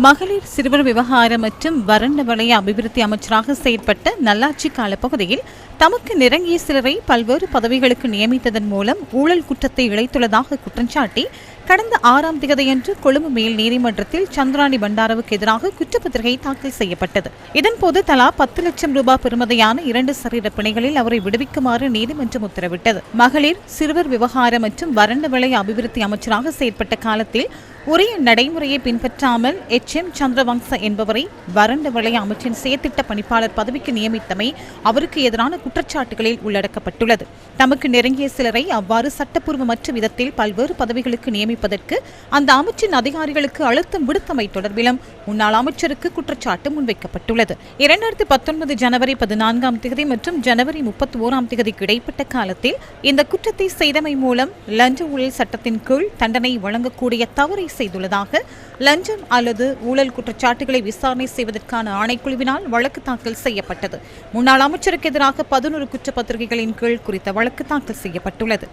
மகளிர் சிறுவர் விவகாரம் மற்றும் வறண்ட வலய அபிவிருத்தி அமைச்சராக செயற்பட்ட நல்லாட்சி கால பகுதியில் தமக்கு நெருங்கிய சிலரை பல்வேறு பதவிகளுக்கு நியமித்ததன் மூலம் ஊழல் குற்றத்தை இழைத்துள்ளதாக குற்றஞ்சாட்டி கடந்த ஆறாம் திகதியன்று கொழும்பு மேல் நீதிமன்றத்தில் சந்திராணி பண்டாரவுக்கு எதிராக குற்றப்பத்திரிகை தாக்கல் செய்யப்பட்டது. இதன்போது தலா பத்து லட்சம் ரூபாய் பெறுமதியான இரண்டு சரீர பிணைகளில் அவரை விடுவிக்குமாறு நீதிமன்றம் உத்தரவிட்டது. மகளிர் சிறுவர் விவகாரம் மற்றும் வறண்ட வலய அபிவிருத்தி அமைச்சராக செயற்பட்ட காலத்தில் உரிய நடைமுறையை பின்பற்றாமல் எச். எம். சந்திரவங்ச என்பவரை வறண்ட வலய அமைச்சின் செயற்திட்ட பணிப்பாளர் பதவிக்கு நியமித்தமை அவருக்கு எதிரான குற்றச்சாட்டுகளில் உள்ளடக்கப்பட்டுள்ளது. தமக்கு நெருங்கிய சிலரை அவ்வாறு சட்டப்பூர்வமற்ற விதத்தில் பல்வேறு பதவிகளுக்கு நியமி நியமிப்பதற்கு அந்த அமைச்சின் அதிகாரிகளுக்கு அழுத்தம் விடுத்தமை தொடர்பிலும் முன்னாள் அமைச்சருக்கு குற்றச்சாட்டு முன்வைக்கப்பட்டுள்ளது. இரண்டாயிரத்தி பத்தொன்பது ஜனவரி பதினான்காம் தேதி மற்றும் ஜனவரி முப்பத்தி ஓராம் தேதிக்கு இடைப்பட்ட காலத்தில் இந்த குற்றத்தை செய்தமை மூலம் லஞ்ச ஊழல் சட்டத்தின் கீழ் தண்டனை வழங்கக்கூடிய தவறை செய்துள்ளதாக லஞ்சம் அல்லது ஊழல் குற்றச்சாட்டுகளை விசாரணை செய்வதற்கான ஆணைக்குழுவினால் வழக்கு தாக்கல் செய்யப்பட்டது. முன்னாள் அமைச்சருக்கு எதிராக பதினோரு குற்றப்பத்திரிகைகளின் கீழ் குறித்த வழக்கு தாக்கல் செய்யப்பட்டுள்ளது.